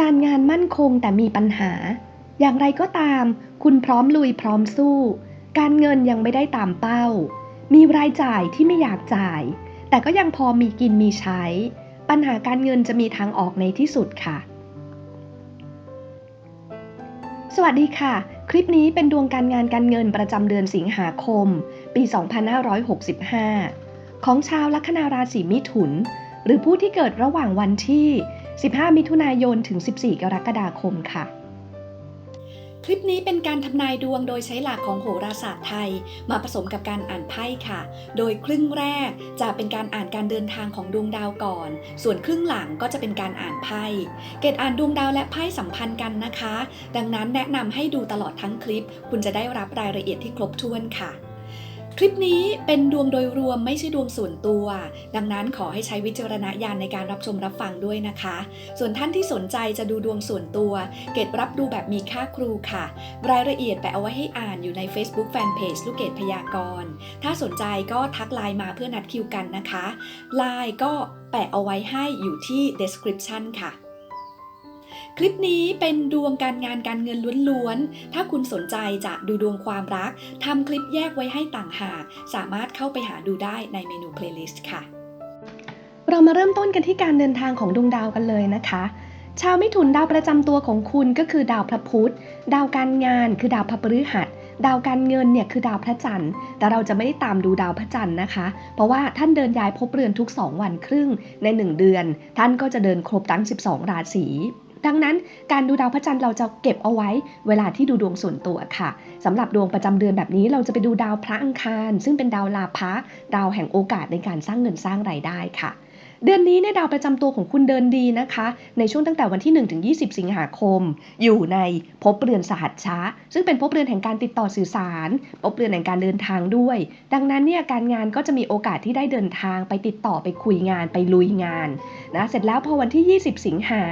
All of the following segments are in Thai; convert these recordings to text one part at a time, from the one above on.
การงานมั่นคงแต่มีปัญหา อย่างไรก็ตาม คุณพร้อมลุยพร้อมสู้ การเงินยังไม่ได้ตามเป้า มีรายจ่ายที่ไม่อยากจ่าย แต่ก็ยังพอมีกินมีใช้ ปัญหาการเงินจะมีทางออกในที่สุดค่ะ สวัสดีค่ะ คลิปนี้เป็นดวงการงานการเงินประจำเดือนสิงหาคม ปี 2565 ของชาวลัคนาราศีมิถุน หรือผู้ที่เกิดระหว่างวันที่ 15 มิถุนายนถึง 14 กรกฎาคมค่ะ คลิปนี้เป็นการทำนายดวงโดยใช้หลักของโหราศาสตร์ไทย มาผสมกับการอ่านไพ่ค่ะ โดยครึ่งแรกจะเป็นการอ่านการเดินทางของดวงดาวก่อน ส่วนครึ่งหลังก็จะเป็นการอ่านไพ่ เกตอ่านดวงดาวและไพ่สัมพันธ์กันนะคะ ดังนั้นแนะนำให้ดูตลอดทั้งคลิป คุณจะได้รับรายละเอียดที่ครบถ้วนค่ะ คลิปนี้เป็นดวงโดยรวมไม่ใช่ดวงส่วนตัว ดังนั้นขอให้ใช้วิจารณญาณในการรับชมรับฟังด้วยนะคะ ส่วนท่านที่สนใจจะดูดวงส่วนตัว เกตรับดูแบบมีค่าครูค่ะ รายละเอียดแปะเอาไว้ให้อ่านอยู่ใน Facebook Fanpage ลูกเกดพยากรณ์ ถ้าสนใจก็ทักไลน์มาเพื่อนัดคิวกันนะคะไลน์ก็แปะเอาไว้ให้อยู่ที่ description ค่ะ คลิปนี้เป็นดวงการงานการเงินล้วนๆ ถ้าคุณสนใจจะดูดวงความรักทำคลิปแยกไว้ให้ต่างหาก สามารถเข้าไปหาดูได้ในเมนู playlist ค่ะ เรามาเริ่มต้นกันที่การเดินทางของดวงดาวกันเลยนะคะ ชาวมิถุนดาวประจำตัวของคุณก็คือดาวพระพุธ ดาวการงานคือดาวพระพฤหัสดาวการเงินเนี่ยคือดาวพระจันทร์ แต่เราจะไม่ได้ตามดูดาวพระจันทร์นะคะ เพราะว่าท่านเดินย้ายภพเรือนทุก 2 วันครึ่งใน 1 เดือน ท่านก็จะเดินครบทั้ง 12 ราศี ดังนั้นการดูดาวพระจันทร์เราจะเก็บเอาไว้เวลาที่ดูดวงส่วนตัวค่ะสำหรับดวงประจำเดือนแบบนี้เราจะไปดูดาวพระอังคาร ซึ่งเป็นดาวลาภะดาวแห่งโอกาสในการสร้างเงินสร้างรายได้ค่ะ เดือนนี้เนี่ยดาวประจำตัวของคุณเดินดีนะคะ ในช่วงตั้งแต่วันที่ 1 ถึง 20 สิงหาคม อยู่ในภพเรือนสหัชชะซึ่งเป็นภพเรือนแห่งการติดต่อสื่อสารภพเรือนแห่งการเดินทางด้วย ดังนั้นเนี่ยการงานก็จะมีโอกาสที่ได้เดินทางไปติดต่อไปคุยงานไปลุยงานนะเสร็จแล้วพอวันที่ 20 สิงหา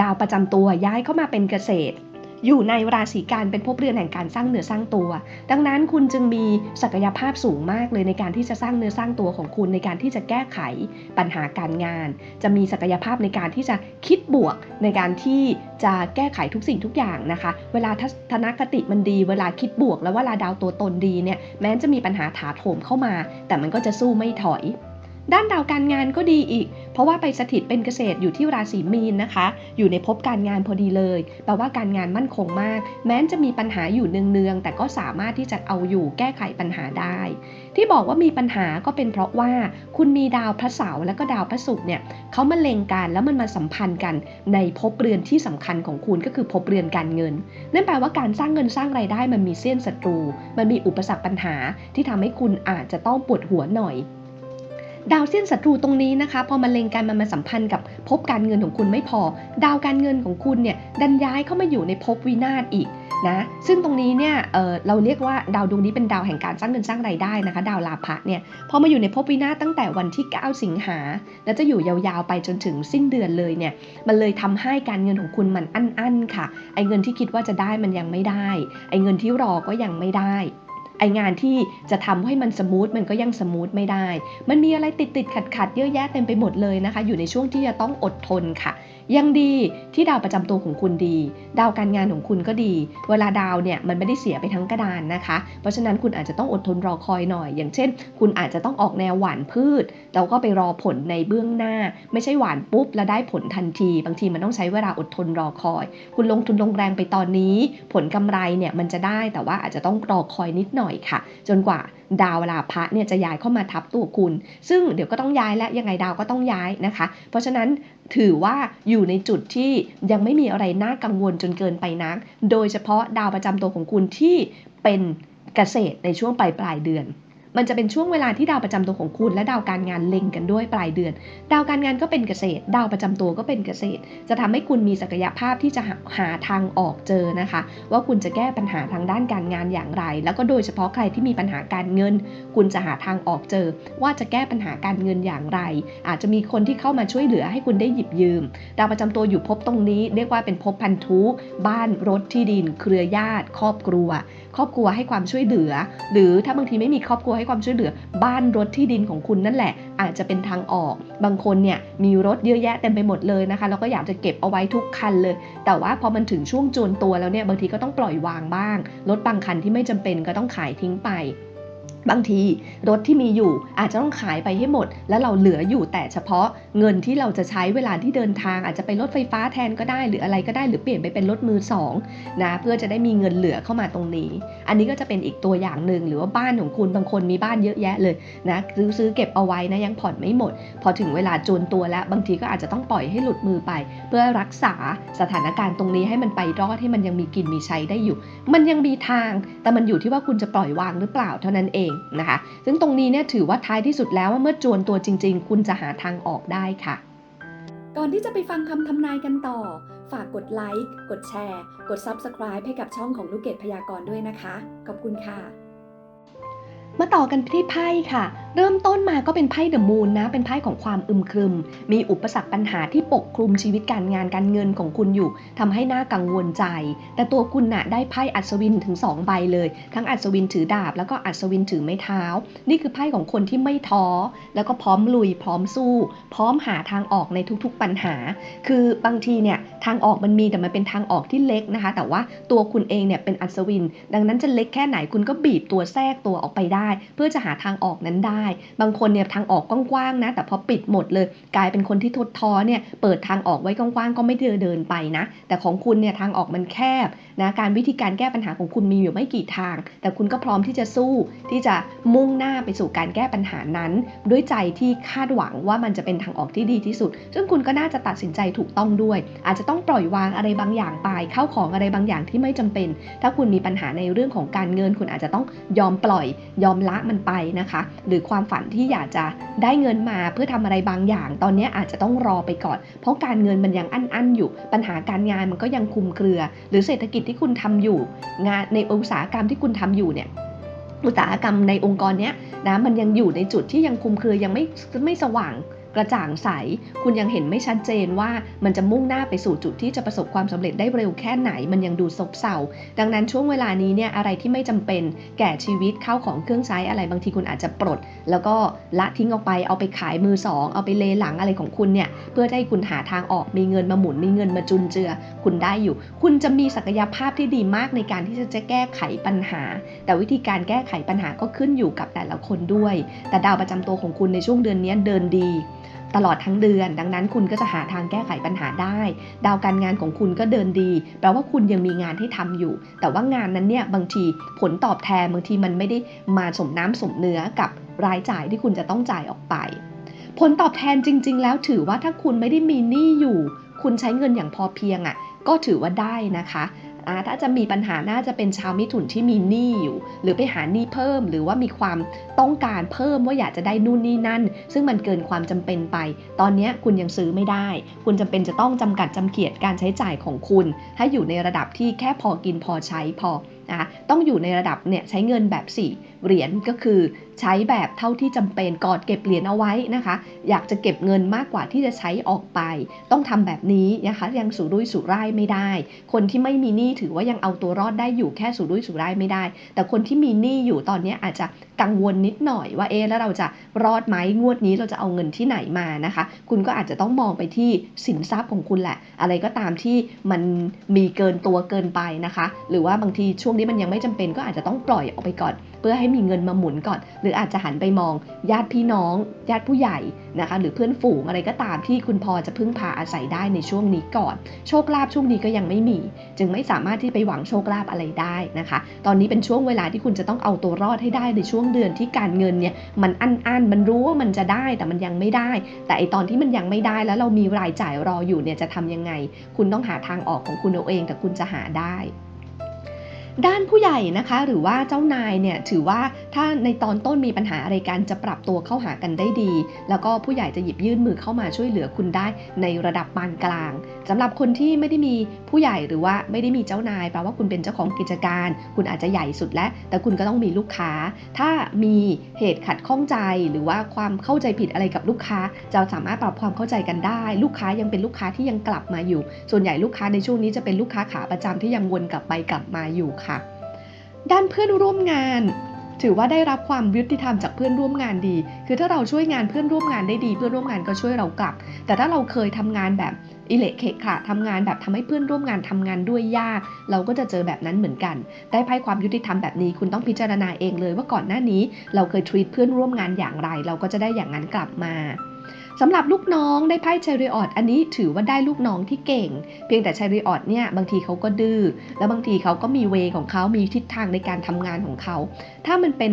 ดาวประจำตัวย้ายเข้ามาเป็นเกษตร อยู่ในราศีกันเป็นภพเรือนแห่งการสร้างเนื้อสร้างตัว ดังนั้นคุณจึงมีศักยภาพสูงมากเลยในการที่จะสร้างเนื้อสร้างตัวของคุณในการที่จะแก้ไขปัญหาการงาน จะมีศักยภาพในการที่จะคิดบวกในการที่จะแก้ไขทุกสิ่งทุกอย่างนะคะ เวลาทัศนคติมันดี เวลาคิดบวก แล้วเวลาดาวตัวตนดีเนี่ยแม้จะมีปัญหาถาโถมเข้ามา แต่มันก็จะสู้ไม่ถอย ด้านดาวการงานก็ดีอีก เพราะว่าไปสถิตเป็นเกษตรอยู่ที่ราศีมีนนะคะ อยู่ในภพการงานพอดีเลยแปลว่าการงานมั่นคงมาก แม้จะมีปัญหาอยู่เนืองๆแต่ก็สามารถที่จะเอาอยู่แก้ไขปัญหาได้ ที่บอกว่ามีปัญหาก็เป็นเพราะว่าคุณมีดาวพระเสาร์และก็ดาวพระศุกร์เนี่ยเขามาเล็งกันแล้วมันมาสัมพันธ์กันในภพเรือนที่สำคัญของคุณก็คือภพเรือนการเงิน นั่นแปลว่าการสร้างเงินสร้างไรายได้มันมีเส้นศัตรู มันมีอุปสรรคปัญหาที่ทำให้คุณอาจจะต้องปวดหัวหน่อย ดาวเส้นศัตรูตรงนี้นะคะพอมาเล็งกันมันมาสัมพันธ์กับภพการเงินของคุณไม่พอ ดาวการเงินของคุณเนี่ยดันย้ายเข้ามาอยู่ในภพวินาศอีกนะซึ่งตรงนี้เนี่ยเเราเรียกว่าดาวดวงนี้เป็นดาวแห่งการสร้างเงินสร้างรายได้นะคะ ดาวลาภะเนี่ยพอมาอยู่ในภพวินาศตั้งแต่วันที่ 9 สิงหา แล้วจะอยู่ยาวๆไปจนถึงสิ้นเดือนเลยเนี่ยมันเลยทำให้การเงินของคุณมันอั้นๆค่ะไอ้เงินที่คิดว่าจะได้มันยังไม่ได้ไอ้เงินที่รอก็ยังไม่ได้ ไองานที่จะทำให้มันสมูทมันก็ยังสมูทไม่ได้ มันมีอะไรติดติดขัดขัดเยอะแยะเต็มไปหมดเลยนะคะ อยู่ในช่วงที่จะต้องอดทนค่ะ ยังดีที่ดาวประจำตัวของคุณดี ดาวการงานของคุณก็ดี เวลาดาวเนี่ยมันไม่ได้เสียไปทั้งกระดานนะคะ เพราะฉะนั้นคุณอาจจะต้องอดทนรอคอยหน่อย อย่างเช่น คุณอาจจะต้องออกแนวหวานพืชแล้วก็ไปรอผลในเบื้องหน้า ไม่ใช่หวานปุ๊บแล้วได้ผลทันที บางทีมันต้องใช้เวลาอดทนรอคอย คุณลงทุนลงแรงไปตอนนี้ ผลกำไรเนี่ยมันจะได้แต่ว่าอาจจะต้องรอคอยนิดหน่อยค่ะ จนกว่าดาวลาภะเนี่ยจะย้ายเข้ามาทับตัวคุณ ซึ่งเดี๋ยวก็ต้องย้ายและยังไงดาวก็ต้องย้ายนะคะ เพราะฉะนั้น ถือว่าอยู่ในจุดที่ยังไม่มีอะไรน่ากังวลจนเกินไปนัก โดยเฉพาะดาวประจำตัวของคุณที่เป็นเกษตรในช่วงปลายปลายเดือน มันจะเป็นช่วงเวลาที่ดาวประจำตัวของคุณและดาวการงานเล็งกันด้วยปลายเดือน ดาวการงานก็เป็นเกษตร ดาวประจำตัวก็เป็นเกษตร จะทำให้คุณมีศักยภาพที่จะหาหาทางออกเจอนะคะ ว่าคุณจะแก้ปัญหาทางด้านการงานอย่างไร แล้วก็โดยเฉพาะใครที่มีปัญหาการเงิน คุณจะหาทางออกเจอ ว่าจะแก้ปัญหาการเงินอย่างไร อาจจะมีคนที่เข้ามาช่วยเหลือให้คุณได้หยิบยืม ดาวประจำตัวอยู่ภพตรงนี้ เรียกว่าเป็นภพพันธุบ้านรถที่ดิน เครือญาติ ครอบครัว ครอบครัวให้ความช่วยเหลือ หรือถ้าบางทีไม่มีครอบครัวให้ความช่วยเหลือบ้านรถที่ดินของคุณนั่นแหละ อาจจะเป็นทางออก บางคนเนี่ยมีรถเยอะแยะเต็มไปหมดเลยนะคะแล้วก็อยากจะเก็บเอาไว้ทุกคันเลย แต่ว่าพอมันถึงช่วงจวนตัวแล้วเนี่ยบางทีก็ต้องปล่อยวางบ้าง รถบางคันที่ไม่จำเป็นก็ต้องขายทิ้งไป บางทีรถที่มีอยู่อาจจะต้องขายไปให้หมด แล้วเราเหลืออยู่แต่เฉพาะเงินที่เราจะใช้เวลาที่เดินทาง อาจจะเป็นรถไฟฟ้าแทนก็ได้ หรืออะไรก็ได้หรือเปลี่ยนไปเป็นรถมือสองนะเพื่อจะได้มีเงินเหลือเข้ามาตรงนี้ อันนี้ก็จะเป็นอีกตัวอย่างหนึ่งหรือว่าบ้านของคุณบางคนมีบ้านเยอะแยะเลยนะซื้อซื้อเก็บเอาไว้นะยังผ่อนไม่หมด พอถึงเวลาจูนตัวแล้วบางทีก็อาจจะต้องปล่อยให้หลุดมือไป เพื่อรักษาสถานการณ์ตรงนี้ให้มันไปรอดให้มันยังมีกินมีใช้ได้อยู่ มันยังมีทาง แต่มันอยู่ที่ว่าคุณจะปล่อยวางหรือเปล่าเท่านั้นเองนะคะ ซึ่งตรงนี้เนี่ยถือว่าท้ายที่สุดแล้วว่าเมื่อจวนตัวจริง ๆ คุณจะหาทางออกได้ค่ะ ก่อนที่จะไปฟังคำทำนายกันต่อ ฝากกดไลค์ กดแชร์ กด Subscribe ให้กับช่องของลูกเกดพยากรณ์ด้วยนะคะ ขอบคุณค่ะ มาต่อกันที่ไพ่ค่ะเริ่มต้นมาก็เป็นไพ่เดอะมูนนะ เป็นไพ่ของความอึมครึม มีอุปสรรคปัญหาที่ปกคลุมชีวิตการงานการเงินของคุณอยู่ทำให้น่ากังวลใจ แต่ตัวคุณน่ะได้ไพ่อัศวินถึง 2 ใบเลย ทั้งอัศวินถือดาบ แล้วก็อัศวินถือไม้เท้า นี่คือไพ่ของคนที่ไม่ท้อ แล้วก็พร้อมลุย พร้อมสู้ พร้อมหาทางออกในทุกๆปัญหา คือบางทีเนี่ยทางออกมันมีแต่มันเป็นทางออกที่เล็กนะคะ แต่ว่าตัวคุณเองเนี่ยเป็นอัศวิน ดังนั้นจะเล็กแค่ไหนคุณก็บีบตัวแทรกตัวออกไปได้ เพื่อจะหาทางออกนั้นได้บางคนเนี่ยทางออกกว้างๆนะ แต่พอปิดหมดเลย กลายเป็นคนที่ทดท้อเนี่ยเปิดทางออกไว้กว้างๆก็ไม่เดินเดินไปนะ แต่ของคุณเนี่ยทางออกมันแคบนะการวิธีการแก้ปัญหาของคุณมีอยู่ไม่กี่ทาง แต่คุณก็พร้อมที่จะสู้ที่จะมุ่งหน้าไปสู่การแก้ปัญหานั้น ด้วยใจที่คาดหวังว่ามันจะเป็นทางออกที่ดีที่สุด ซึ่งคุณก็น่าจะตัดสินใจถูกต้องด้วย อาจจะต้องปล่อยวางอะไรบางอย่างไปเข้าของอะไรบางอย่างที่ไม่จำเป็น ถ้าคุณมีปัญหาในเรื่องของการเงิน คุณอาจจะต้องยอมปล่อยยอมละมันไปนะคะ หรือความฝันที่อยากจะได้เงินมาเพื่อทำอะไรบางอย่าง ตอนนี้อาจจะต้องรอไปก่อน เพราะการเงินมันยังอั้นๆอยู่ ปัญหาการงานมันก็ยังคุมเครือ หรือเศรษฐกิจที่คุณทำอยู่ งานในอุตสาหกรรมที่คุณทำอยู่เนี่ยอุตสาหกรรมในองค์กรเนี้ยนะมันยังอยู่ในจุดที่ยังคุมเครือยังไม่ไม่สว่าง กระจ่างใส คุณยังเห็นไม่ชัดเจนว่ามันจะมุ่งหน้าไปสู่จุดที่จะประสบความสำเร็จได้เร็วแค่ไหน มันยังดูซบเซา ดังนั้นช่วงเวลานี้เนี่ยอะไรที่ไม่จำเป็นแก่ชีวิตเข้าของเครื่องใช้อะไรบางทีคุณอาจจะปลด แล้วก็ละทิ้งออกไปเอาไปขายมือสองเอาไปเลหลังอะไรของคุณเนี่ยเพื่อให้คุณหาทางออกมีเงินมาหมุนมีเงินมาจุนเจือ คุณได้อยู่ คุณจะมีศักยภาพที่ดีมากในการที่จะจะแก้ไขปัญหา แต่วิธีการแก้ไขปัญหาก็ขึ้นอยู่กับแต่ละคนด้วย แต่ดาวประจำตัวของคุณในช่วงเดือนนี้เดินดี ตลอดทั้งเดือน ดังนั้นคุณก็จะหาทางแก้ไขปัญหาได้ ดาวการงานของคุณก็เดินดี แปลว่าคุณยังมีงานให้ทำอยู่ แต่ว่างานนั้นเนี่ยบางทีผลตอบแทนบางทีมันไม่ได้มาสมน้ำสมเนื้อกับรายจ่ายที่คุณจะต้องจ่ายออกไป ผลตอบแทนจริง ๆ แล้วถือว่าถ้าคุณไม่ได้มีหนี้อยู่ คุณใช้เงินอย่างพอเพียงอะ่ะก็ถือว่าได้นะคะ ถ้าจะมีปัญหาน่าจะเป็นชาวมิถุนที่มีหนี้อยู่ หรือไปหาหนี้เพิ่ม หรือว่ามีความต้องการเพิ่มว่าอยากจะได้นู่นนี่นั่น ซึ่งมันเกินความจำเป็นไป ตอนนี้คุณยังซื้อไม่ได้ คุณจำเป็นจะต้องจำกัดจำเกียดการใช้จ่ายของคุณ ให้อยู่ในระดับที่แค่พอกินพอใช้พอนะคะต้องอยู่ในระดับเนี่ยใช้เงินแบบ 4 เหรียญก็คือใช้แบบเท่าที่จำเป็นกอดเก็บเหรียญเอาไว้นะคะ อยากจะเก็บเงินมากกว่าที่จะใช้ออกไป ต้องทำแบบนี้นะคะยังสุรุ่ยสุร่ายไม่ได้ คนที่ไม่มีหนี้ถือว่ายังเอาตัวรอดได้อยู่แค่สุรุ่ยสุร่ายไม่ได้ แต่คนที่มีหนี้อยู่ตอนนี้อาจจะ กังวลนิดหน่อยว่าเอ๊แล้วเราจะรอดไหมงวดนี้เราจะเอาเงินที่ไหนมานะคะ คุณก็อาจจะต้องมองไปที่สินทรัพย์ของคุณแหละ อะไรก็ตามที่มันมีเกินตัวเกินไปนะคะ หรือว่าบางทีช่วงนี้มันยังไม่จำเป็นก็อาจจะต้องปล่อยออกไปก่อน เพื่อให้มีเงินมาหมุนก่อน หรืออาจจะหันไปมองญาติพี่น้อง ญาติผู้ใหญ่นะคะ หรือเพื่อนฝูงอะไรก็ตามที่คุณพอจะพึ่งพาอาศัยได้ในช่วงนี้ก่อน โชคลาภช่วงนี้ก็ยังไม่มี จึงไม่สามารถที่ไปหวังโชคลาภอะไรได้นะคะ ตอนนี้เป็นช่วงเวลาที่คุณจะต้องเอาตัวรอดให้ได้ในช่วงเดือนที่การเงินเนี่ยมันอันอันมันรู้ว่ามันจะได้แต่มันยังไม่ได้ แต่ไอตอนที่มันยังไม่ได้แล้วเรามีรายจ่ายรออยู่เนี่ยจะทำยังไง คุณต้องหาทางออกของคุณเอาเองแต่คุณจะหาได้ ด้านผู้ใหญ่นะคะ หรือว่าเจ้านายเนี่ยถือว่าถ้าในตอนต้นมีปัญหาอะไรกันจะปรับตัวเข้าหากันได้ดี แล้วก็ผู้ใหญ่จะหยิบยื่นมือเข้ามาช่วยเหลือคุณได้ในระดับปานกลางสำหรับคนที่ไม่ได้มีผู้ใหญ่หรือว่าไม่ได้มีเจ้านายแปลว่าคุณเป็นเจ้าของกิจการ คุณอาจจะใหญ่สุดแล้ว แต่คุณก็ต้องมีลูกค้า ถ้ามีเหตุขัดข้องใจหรือว่าความเข้าใจผิดอะไรกับลูกค้า จะสามารถปรับความเข้าใจกันได้ ลูกค้ายังเป็นลูกค้าที่ยังกลับมาอยู่ ส่วนใหญ่ลูกค้าในช่วงนี้จะเป็นลูกค้าขาประจำที่ยังวนกลับไปกลับมาอยู่ค่ะ ด้านเพื่อนร่วมงาน ถือว่าได้รับความยุติธรรมจากเพื่อนร่วมงานดี คือถ้าเราช่วยงานเพื่อนร่วมงานได้ดี เพื่อนร่วมงานก็ช่วยเรากลับ แต่ถ้าเราเคยทำงานแบบอิเละเขะขะทำงานแบบทำให้เพื่อนร่วมงานทำงานด้วยยาก เราก็จะเจอแบบนั้นเหมือนกัน ได้ไพ่ความยุติธรรมแบบนี้คุณต้องพิจารณาเองเลยว่าก่อนหน้านี้ เราเคยทวีตเพื่อนร่วมงานอย่างไร เราก็จะได้อย่างนั้นกลับมา สำหรับลูกน้องได้ไพ่เชริออตอันนี้ถือว่าได้ลูกน้องที่เก่ง เพียงแต่เชริออตเนี่ยบางทีเขาก็ดื้อแล้วบางทีเขาก็มีเวของเขามีทิศทางในการทำงานของเขา ถ้ามันเป็น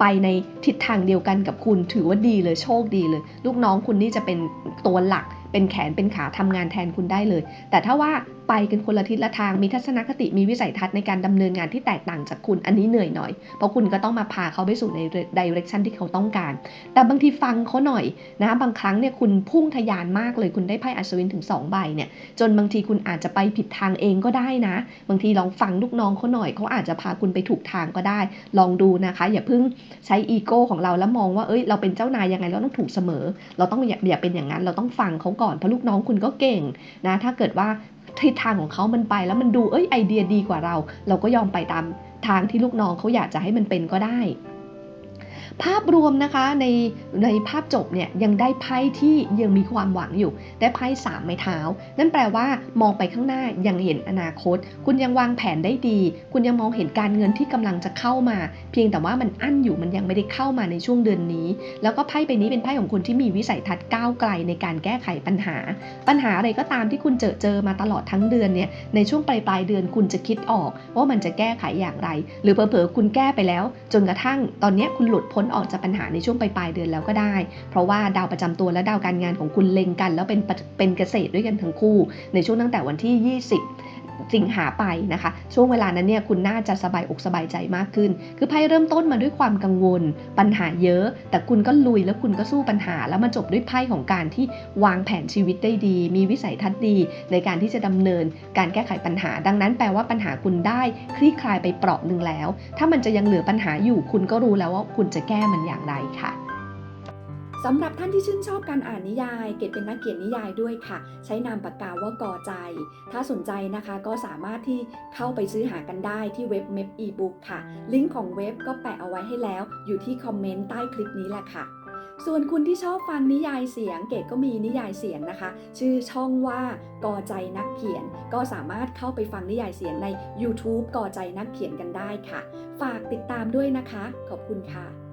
ไปในทิศทางเดียวกันกับคุณถือว่าดีเลยโชคดีเลย ลูกน้องคุณนี่จะเป็นตัวหลัก เป็นแขนเป็นขาทำงานแทนคุณได้เลย แต่ถ้าว่าไปกันคนละทิศละทางมีทัศนคติมีวิสัยทัศน์ในการดำเนินงานที่แตกต่างจากคุณอันนี้เหนื่อยหน่อย เพราะคุณก็ต้องมาพาเขาไปสู่ในดิเรกชันที่เขาต้องการ แต่บางทีฟังเขาหน่อยนะบางครั้งเนี่ยคุณพุ่งทะยานมากเลยคุณได้ไพ่อัศวินถึง2ใบเนี่ยจนบางทีคุณอาจจะไปผิดทางเองก็ได้นะ บางทีลองฟังลูกน้องเขาหน่อยเขาอาจจะพาคุณไปถูกทางก็ได้ ลองดูนะคะ อย่าเพิ่งใช้อีโก้ของเราแล้วมองว่าเอ้ยเราเป็นเจ้านายยังไงเราต้องถูกเสมอ เราต้องอย่าอย่าเป็นอย่างนั้นเราต้องฟังเขาก่อนเพราะลูกน้องคุณก็เก่งนะถ้าเกิดว่าทิศทางของเขามันไปแล้วมันดูเอ้ยไอเดียดีกว่าเรา เราก็ยอมไปตามทางที่ลูกน้องเขาอยากจะให้มันเป็นก็ได้ ภาพรวมนะคะในในภาพจบเนี่ยยังได้ไพ่ที่ยังมีความหวังอยู่ ได้ไพ่สามไม้เท้า นั่นแปลว่ามองไปข้างหน้ายังเห็นอนาคต คุณยังวางแผนได้ดี คุณยังมองเห็นการเงินที่กำลังจะเข้ามา เพียงแต่ว่ามันอั้นอยู่มันยังไม่ได้เข้ามาในช่วงเดือนนี้ แล้วก็ไพ่ใบนี้เป็นไพ่ของคนที่มีวิสัยทัศน์ก้าวไกลในการแก้ไขปัญหา ปัญหาอะไรก็ตามที่คุณเจอเจอมาตลอดทั้งเดือนเนี่ยในช่วงปลายปลายเดือนคุณจะคิดออก ว่ามันจะแก้ไขอย่างไร หรือเผลอๆคุณแก้ไปแล้ว จนกระทั่งตอนนี้คุณหลุดพ้นออกจากปัญหาในช่วงปลายปลายเดือนแล้วก็ได้ เพราะว่าดาวประจำตัวและดาวการงานของคุณเล็งกัน แล้วเป็นเป็นเกษตรด้วยกันทั้งคู่ ในช่วงตั้งแต่วันที่ 20 สิงหาไปนะคะ ช่วงเวลานั้นเนี่ยคุณน่าจะสบายอกสบายใจมากขึ้น คือไพ่เริ่มต้นมาด้วยความกังวล ปัญหาเยอะ แต่คุณก็ลุยแล้วคุณก็สู้ปัญหา แล้วมาจบด้วยไพ่ของการที่วางแผนชีวิตได้ดี มีวิสัยทัศน์ดี ในการที่จะดำเนิน การแก้ไขปัญหา ดังนั้นแปลว่าปัญหาคุณได้คลี่คลายไปเปราะหนึ่งแล้ว ถ้ามันจะยังเหลือปัญหาอยู่คุณก็รู้แล้วว่าคุณจะแก้มันอย่างไรค่ะ สำหรับท่านที่ชื่นชอบการอ่านนิยาย เกดเป็นนักเขียนนิยายด้วยค่ะ ใช้นามปากกาว่ากอใจ ถ้าสนใจนะคะก็สามารถที่เข้าไปซื้อหากันได้ที่เว็บเม p อีบุ๊กค่ะ ลิงก์ของเว็บก็แปะเอาไว้ให้แล้ว อยู่ที่คอมเมนต์ใต้คลิปนี้แหละค่ะส่วนคุณที่ชอบฟังนิยายเสียง เกดก็มีนิยายเสียงนะคะ ชื่อช่องว่ากอใจนักเขียน ก็สามารถเข้าไปฟังนิยายเสียงใน YouTube กอใจนักเขียนกันได้ค่ะ ฝากติดตามด้วยนะคะ ขอบคุณค่ะ